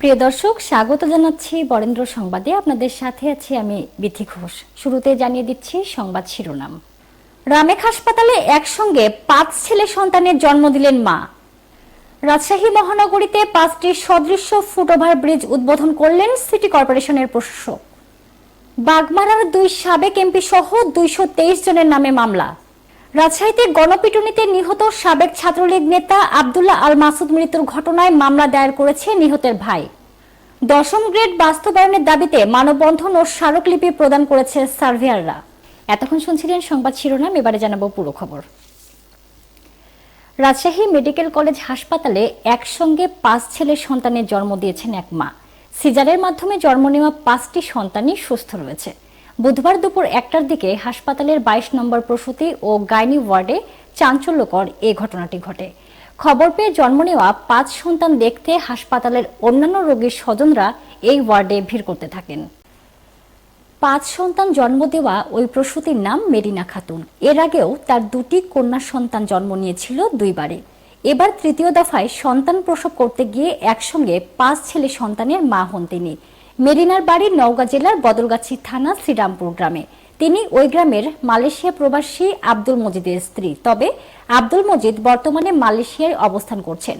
প্রিয় দর্শক, স্বাগত জানাচ্ছি বরেন্দ্র সংবাদে। আপনাদের সাথে আছি আমি বিথি ঘোষ। শুরুতে জানিয়ে দিচ্ছি সংবাদ শিরোনাম। রামেক হাসপাতালে একসঙ্গে পাঁচ ছেলে সন্তানের জন্ম দিলেন মা। রাজশাহী মহানগরীতে পাঁচটি সদৃশ্য ফুটওভার ব্রিজ উদ্বোধন করলেন সিটি কর্পোরেশনের প্রশাসক। বাগমারার দুই সাবেক এমপি সহ দুইশো তেইশ জনের নামে মামলা। রাজশাহীতে গণপিটুনিতে নিহত সাবেক ছাত্রলীগ নেতা আবদুল্লাহ আল মাসুদ মৃত্যুর ঘটনায় মামলা দায়ের করেছে নিহতের ভাই। দশম গ্রেড বাস্তবায়নের দাবিতে মানববন্ধন ও স্মারকলিপি প্রদান করেছে সার্ভেয়াররা। এতক্ষণ শুনছিলেন সংবাদ শিরোনাম, এবারে জানাব পুরো খবর। রাজশাহী মেডিকেল কলেজ হাসপাতালে একসঙ্গে পাঁচ ছেলে সন্তানের জন্ম দিয়েছেন এক মা। সিজারের মাধ্যমে জন্ম নেওয়া পাঁচটি সন্তানই সুস্থ রয়েছে। বুধবার দুপুর একটার দিকে হাসপাতালের বাইশ নম্বর প্রসূতি ও গাইনি ওয়ার্ডে চাঞ্চল্যকর এ ঘটনাটি ঘটে। খবর পেয়ে জন্ম নেওয়া পাঁচ সন্তান দেখতে হাসপাতালের অন্যান্য রোগীর স্বজনরা এই ওয়ার্ডে ভিড় করতে থাকেন। পাঁচ সন্তান জন্ম দেওয়া ওই প্রসূতির নাম মেরিনা খাতুন। এর আগেও তার দুটি কন্যা সন্তান জন্ম নিয়েছিল দুইবারে। এবার তৃতীয় দফায় সন্তান প্রসব করতে গিয়ে একসঙ্গে পাঁচ ছেলে সন্তানের মা হন তিনি। মেরিনার বাড়ি নওগাঁ জেলার বদলগাছি থানা শ্রীরামপুর গ্রামে। তিনি ওই গ্রামের মালয়েশিয়া প্রবাসী আব্দুল মজিদের স্ত্রী। তবে আব্দুল মজিদ বর্তমানে মালয়েশিয়ায় অবস্থান করছেন।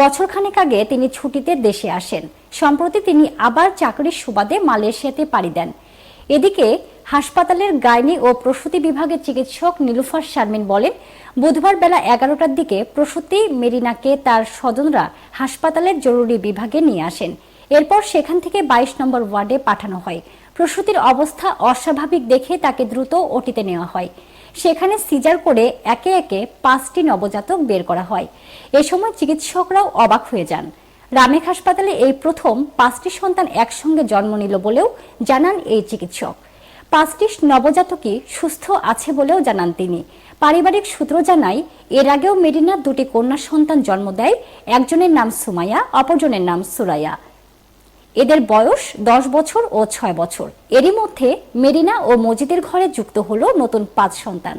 বছরখানেক আগে তিনি ছুটিতে দেশে আসেন। সম্প্রতি তিনি আবার চাকরির সুবাদে মালয়েশিয়াতে পাড়ি দেন। এদিকে হাসপাতালের গাইনি ও প্রসূতি বিভাগের চিকিৎসক নীলুফার শারমিন বলেন, বুধবার বেলা এগারোটার দিকে প্রসূতি, মেরিনাকে তার স্বজনরা হাসপাতালের জরুরি বিভাগে নিয়ে আসেন। এরপর সেখান থেকে বাইশ নম্বর ওয়ার্ডে পাঠানো হয়। প্রসূতির অবস্থা অস্বাভাবিক দেখে তাকে দ্রুত ওটিতে নেওয়া হয়। সেখানে সিজার করে একে একে পাঁচটি নবজাতক বের করা হয়। এ সময় চিকিৎসকরাও অবাক হয়ে যান। রামেক হাসপাতালে এই প্রথম পাঁচটি সন্তান একসঙ্গে জন্ম নিল বলেও জানান এই চিকিৎসক। পাঁচটি নবজাতকই সুস্থ আছে বলেও জানান তিনি। পারিবারিক সূত্র জানায়, এর আগেও মেরিনার দুটি কন্যা সন্তান জন্ম দেয়। একজনের নাম সুমাইয়া, অপরজনের নাম সুরাইয়া। এদের বয়স দশ বছর ও ছয় বছর। এরই মধ্যে মেরিনা ও মজিদের ঘরে যুক্ত হলো নতুন পাঁচ সন্তান।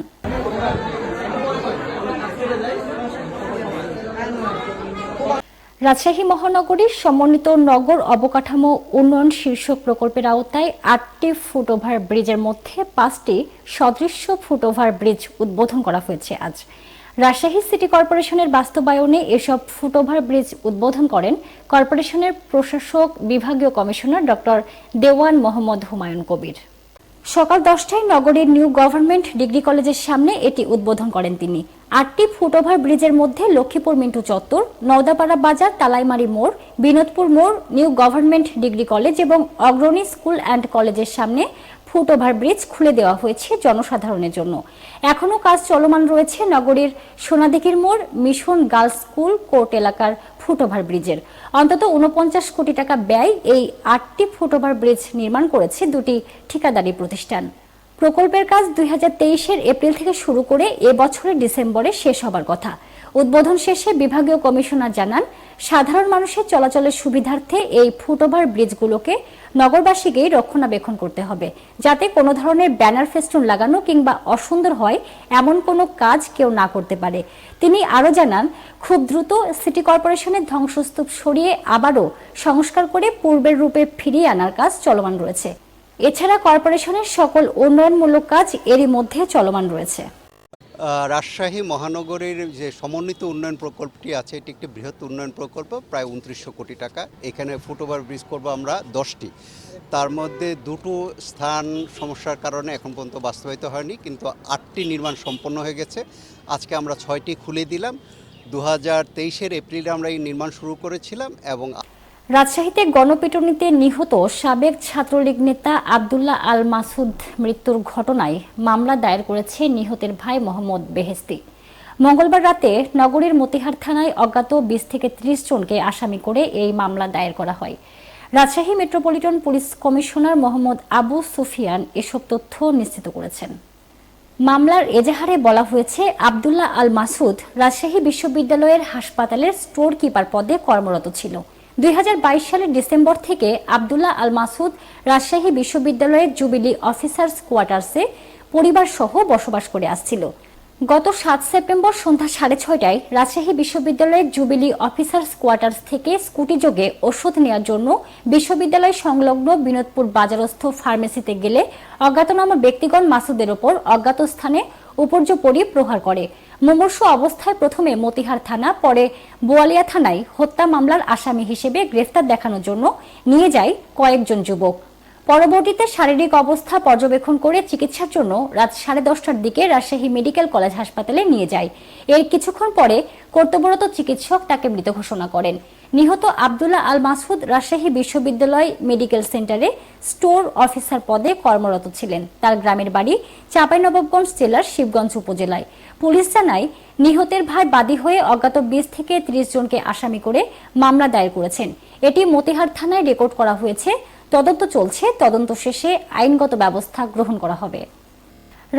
রাজশাহী মহানগরীর সমন্বিত নগর অবকাঠামো উন্নয়ন শীর্ষক প্রকল্পের আওতায় আটটি ফুটওভার ব্রিজের মধ্যে পাঁচটি সদৃশ্য ফুটওভার ব্রিজ উদ্বোধন করা হয়েছে আজ। রাজশাহী সিটি কর্পোরেশনের বাস্তবায়নে এসব ফুটওভার ব্রিজ উদ্বোধন করেন কর্পোরেশনের প্রশাসক, বিভাগীয় কমিশনার ডক্টর দেওয়ান মোহাম্মদ হুমায়ুন কবির। সকাল দশটায় নগরীর নিউ গভর্নমেন্ট ডিগ্রি কলেজের সামনে এটি উদ্বোধন করেন তিনি। আটটি ফুটওভার ব্রিজের মধ্যে লক্ষ্মীপুর মিন্টু চত্বর, নওদাপাড়া বাজার, তালাইমারি মোড়, বিনোদপুর মোড়, নিউ গভর্নমেন্ট ডিগ্রি কলেজ এবং অগ্রণী স্কুল অ্যান্ড কলেজের সামনে ফুটওভার ব্রিজ খুলে দেওয়া হয়েছে জনসাধারণের জন্য। এখনও কাজ চলমান রয়েছে নগরীর সোনাদিঘির মোড়, মিশন গার্লস স্কুল, কোর্ট এলাকার ফুটওভার ব্রিজের অন্তত উনপঞ্চাশ কোটি টাকা ব্যয় এই আটটি ফুটওভার ব্রিজ নির্মাণ করেছে দুটি ঠিকাদারি প্রতিষ্ঠান। প্রকল্পের কাজ দুই হাজার এপ্রিল থেকে শুরু করে এ বছরের ডিসেম্বরে শেষ হবার কথা। উদ্বোধন শেষে বিভাগীয় কমিশনার জানান, সাধারণ মানুষের চলাচলের সুবিধার্থে এই ফুটওভার ব্রিজগুলোকে নগরবাসীকেই রক্ষণাবেক্ষণ করতে হবে, যাতে কোনো ধরনের ব্যানার ফেস্টুন লাগানো কিংবা অসুন্দর হয় এমন কোনো কাজ কেউ না করতে পারে। তিনি আরও জানান, খুব দ্রুত সিটি কর্পোরেশনের ধ্বংসস্তূপ সরিয়ে আবারও সংস্কার করে পূর্বের রূপে ফিরিয়ে আনার কাজ চলমান রয়েছে। এছাড়া কর্পোরেশনের সকল উন্নয়নমূলক কাজ এরই মধ্যে চলমান রয়েছে। রাজশাহী মহানগরীর যে সমন্বিত উন্নয়ন প্রকল্পটি আছে, এটি একটি বৃহৎ উন্নয়ন প্রকল্প, প্রায় উনত্রিশশো কোটি টাকা। এখানে ফুটওভার ব্রিজ করব আমরা দশটি। তার মধ্যে দুটো স্থান সমস্যার কারণে এখন পর্যন্ত বাস্তবায়িত হয়নি, কিন্তু আটটি নির্মাণ সম্পন্ন হয়ে গেছে। আজকে আমরা ছয়টি খুলে দিলাম। দু হাজার তেইশের এপ্রিলে আমরা এই নির্মাণ শুরু করেছিলাম এবং রাজশাহীতে গণপিটুনিতে নিহত সাবেক ছাত্রলীগ নেতা আবদুল্লাহ আল মাসুদ মৃত্যুর ঘটনায় মামলা দায়ের করেছে নিহতের ভাই মোহাম্মদ বেহেস্তি মঙ্গলবার রাতে নগরীর মতিহার থানায় অজ্ঞাত বিশ থেকে ত্রিশ জনকে আসামি করে এই মামলা দায়ের করা হয়। Rajshahi metropolitan police commissioner Mohammad Abu Sufian এসব তথ্য নিশ্চিত করেছেন। মামলার এজাহারে বলা হয়েছে, আবদুল্লাহ আল মাসুদ রাজশাহী বিশ্ববিদ্যালয়ের হাসপাতালের স্টোর কিপার পদে কর্মরত ছিল। দু হাজার বাইশ সালের ডিসেম্বর থেকে আবদুল্লাহ আল মাসুদ রাজশাহী বিশ্ববিদ্যালয়ের জুবিলি অফিসার্স কোয়ার্টার্সে পরিবার সহ বসবাস করে আসছিল। গত সাত সেপ্টেম্বর সন্ধ্যা সাড়ে ছয়টায় রাজশাহী বিশ্ববিদ্যালয়ের জুবিলি অফিসার্স কোয়ার্টার্স থেকে স্কুটি যোগে ওষুধ নেওয়ার জন্য বিশ্ববিদ্যালয় সংলগ্ন বিনোদপুর বাজারস্থ ফার্মেসিতে গেলে অজ্ঞাতনামা ব্যক্তিগণ মাসুদের ওপর অজ্ঞাত স্থানে উপর্যপরি প্রহার করে। মুমূর্ষু অবস্থায় প্রথমে মতিহার থানা, পরে বোয়ালিয়া থানায় হত্যা মামলার আসামি হিসেবে গ্রেফতার দেখানোর জন্য নিয়ে যায় কয়েকজন যুবক। পরবর্তীতে শারীরিক অবস্থা পর্যবেক্ষণ করে চিকিৎসার জন্য রাত সাড়ে দশটার দিকে রাজশাহী মেডিকেল কলেজ হাসপাতালে নিয়ে যায়। এর কিছুক্ষণ পরে কর্তব্যরত চিকিৎসক তাকে মৃত ঘোষণা করেন। নিহত আবদুল্লাহ আল মাসুদ রাজশাহী বিশ্ববিদ্যালয় মেডিকেল সেন্টারে স্টোর অফিসার পদে কর্মরত ছিলেন। তার গ্রামের বাড়ি চাঁপাইনবাবগঞ্জ জেলার শিবগঞ্জ উপজেলায়। পুলিশ জানায়, নিহতের ভাই বাদী হয়ে অজ্ঞাত বিশ থেকে ত্রিশ জনকে আসামি করে মামলা দায়ের করেছেন। এটি মতিহার থানায় রেকর্ড করা হয়েছে। তদন্ত চলছে। তদন্ত শেষে আইনগত ব্যবস্থা গ্রহণ করা হবে।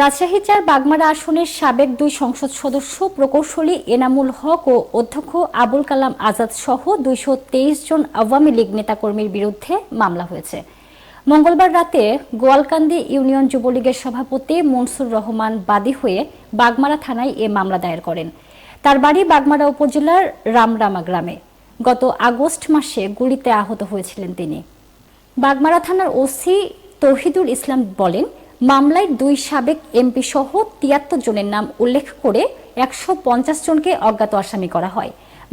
রাজশাহী চার বাগমারা আসনের সাবেক দুই সংসদ সদস্য প্রকৌশলী এনামুল হক ও অধ্যক্ষ আবুল কালাম আজাদ সহ দুইশো তেইশ জন আওয়ামী লীগ নেতাকর্মীর বিরুদ্ধে মামলা হয়েছে। মঙ্গলবার রাতে গোয়ালকান্দি ইউনিয়ন যুবলীগের সভাপতি মনসুর রহমান বাদী হয়ে বাগমারা থানায় এ মামলা দায়ের করেন। তার বাড়ি বাগমারা উপজেলার রামরামা গ্রামে। গত আগস্ট মাসে গুলিতে আহত হয়েছিলেন তিনি। বাগমারা থানার ওসি তৌহিদুল ইসলাম বলেন, মামলায় দুই সাবেক এমপি সহ তিয়াত্তর জনের নাম উল্লেখ করে একশো পঞ্চাশ জনকে অজ্ঞাত আসামি করা হয়।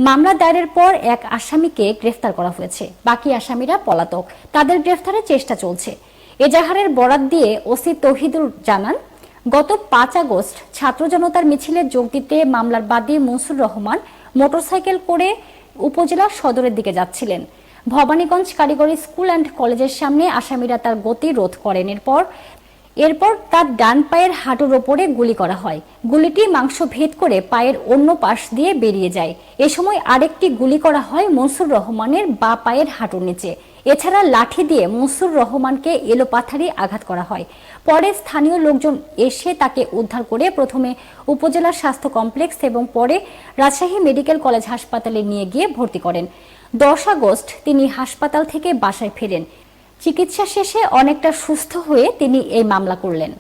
মামলা দায়েরের পর এক আসামিকে গ্রেফতার করা হয়েছে। বাকি আসামিরা পলাতক। তাদের গ্রেফতারের চেষ্টা চলছে। এজাহারের বরাত দিয়ে ওসি তৌহিদুল জানান, গত পাঁচ আগস্ট ছাত্র জনতার মিছিলে যোগ দিতে মামলার বাদী মনসুর রহমান মোটরসাইকেল করে উপজেলা সদরের দিকে যাচ্ছিলেন। ভবানীগঞ্জ কারিগরি স্কুল অ্যান্ড কলেজের সামনে আসামিরা তার গতি রোধ করেন। এরপর এরপর তার ডান পায়ের হাঁটুর ওপরে গুলি করা হয়। গুলিটি মাংস ভেদ করে পায়ের অন্য পাশ দিয়ে বেরিয়ে যায়। এ সময় আরেকটি গুলি করা হয় মনসুর রহমানের বা পায়ের হাঁটুর নিচে। এছাড়া লাঠি দিয়ে মনসুর রহমানকে এলোপাথারি আঘাত করা হয়। পরে স্থানীয় লোকজন এসে তাকে উদ্ধার করে প্রথমে উপজেলা স্বাস্থ্য কমপ্লেক্স এবং পরে রাজশাহী মেডিকেল কলেজ হাসপাতালে নিয়ে গিয়ে ভর্তি করেন। দশ আগস্ট তিনি হাসপাতাল থেকে বাসায় ফেরেন। চিকিৎসা শেষে অনেকটা সুস্থ হয়ে তিনি এই মামলা করলেন।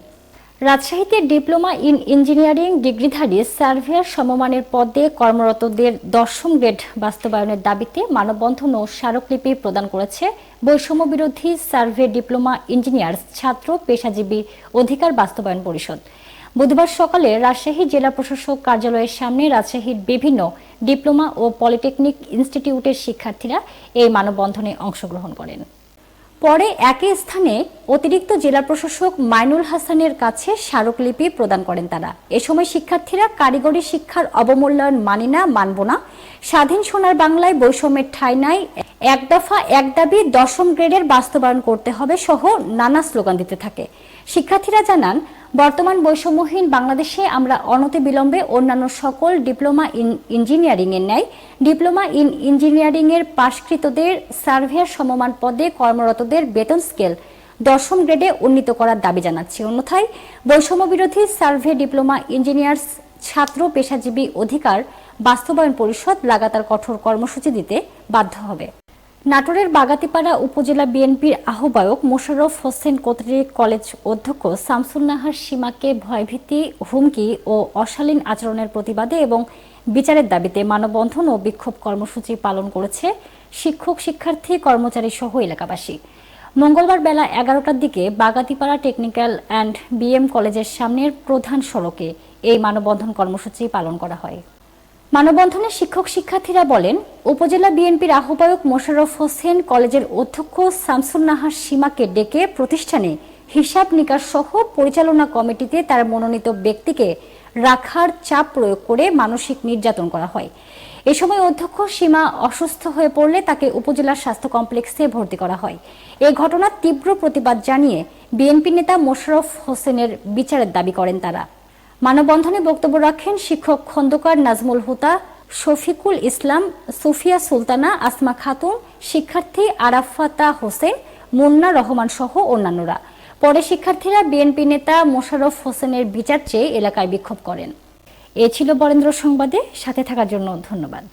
রাজশাহীতে ডিপ্লোমা ইন ইঞ্জিনিয়ারিং ডিগ্রিধারী সার্ভেয়ার সমমানের পদে কর্মরতদের দশম গ্রেড বাস্তবায়নের দাবিতে মানববন্ধন ও স্মারকলিপি প্রদান করেছে বৈষম্য বিরোধী সার্ভে ডিপ্লোমা ইঞ্জিনিয়ার্স ছাত্র পেশাজীবী অধিকার বাস্তবায়ন পরিষদ। বুধবার সকালে রাজশাহী জেলা প্রশাসক কার্যালয়ের সামনে রাজশাহীর বিভিন্ন ডিপ্লোমা ও পলিটেকনিক ইনস্টিটিউটের শিক্ষার্থীরা এই মানববন্ধনে অংশগ্রহণ করেন। পরে একই স্থানে অতিরিক্ত জেলা প্রশাসক মাইনুল হাসানের কাছে স্মারকলিপি প্রদান করেন তারা। এ সময় শিক্ষার্থীরা কারিগরি শিক্ষার অবমূল্যায়ন মানি না, মানব না। স্বাধীন সোনার বাংলায় বৈষম্যের ঠাঁই নাই। এক দফা এক দাবি দশম গ্রেডের বাস্তবায়ন করতে হবে সহ নানা স্লোগান দিতে থাকে। শিক্ষার্থীরা জানান, বর্তমান বৈষম্যহীন বাংলাদেশে আমরা অনতি বিলম্বে অন্যান্য সকল ডিপ্লোমা ইন ইঞ্জিনিয়ারিং এর ন্যায়, ডিপ্লোমা ইন ইঞ্জিনিয়ারিং এর পাশকৃতদের সার্ভেয়ার সমমান পদে কর্মরতদের বেতন স্কেল দশম গ্রেডে উন্নীত করার দাবি জানাচ্ছি। অন্যথায় বৈষম্য বিরোধী সার্ভে ডিপ্লোমা ইঞ্জিনিয়ার্স ছাত্র পেশাজীবী অধিকার বাস্তবায়ন পরিষদ লাগাতার কঠোর কর্মসূচি দিতে বাধ্য হবে। নাটোরের বাগাতিপাড়া উপজেলা বিএনপির আহ্বায়ক মোশাররফ হোসেন কর্তৃক কলেজ অধ্যক্ষ শামসুল নাহার সীমাকে ভয়ভীতি, হুমকি ও অশালীন আচরণের প্রতিবাদে এবং বিচারের দাবিতে মানববন্ধন ও বিক্ষোভ কর্মসূচি পালন করেছে শিক্ষক, শিক্ষার্থী, কর্মচারী সহ এলাকাবাসী। মঙ্গলবার বেলা এগারোটার দিকে বাগাতিপাড়া টেকনিক্যাল অ্যান্ড বিএম কলেজের সামনের প্রধান সড়কে এই মানববন্ধন কর্মসূচি পালন করা হয়। মানববন্ধনে শিক্ষক শিক্ষার্থীরা বলেন, উপজেলা বিএনপির আহ্বায়ক মোশাররফ হোসেন কলেজের অধ্যক্ষ শামসুল নাহার সীমাকে ডেকে প্রতিষ্ঠানে হিসাব নিকাশ সহ পরিচালনা কমিটিতে তার মনোনীত ব্যক্তিকে রাখার চাপ প্রয়োগ করে মানসিক নির্যাতন করা হয়। এ সময় অধ্যক্ষ সীমা অসুস্থ হয়ে পড়লে তাকে উপজেলা স্বাস্থ্য কমপ্লেক্সে ভর্তি করা হয়। এ ঘটনার তীব্র প্রতিবাদ জানিয়ে বিএনপি নেতা মোশাররফ হোসেনের বিচারের দাবি করেন তারা। মানববন্ধনে বক্তব্য রাখেন শিক্ষক খন্দকার নাজমুল হুতা শফিকুল ইসলাম, সুফিয়া সুলতানা, আসমা খাতুন, শিক্ষার্থী আরাফাতা হোসেন, মুন্না রহমান সহ অন্যান্যরা। পরে শিক্ষার্থীরা বিএনপি নেতা মোশাররফ হোসেনের বিচার চেয়ে এলাকায় বিক্ষোভ করেন। এ ছিল বরেন্দ্র সংবাদে, সাথে থাকার জন্য ধন্যবাদ।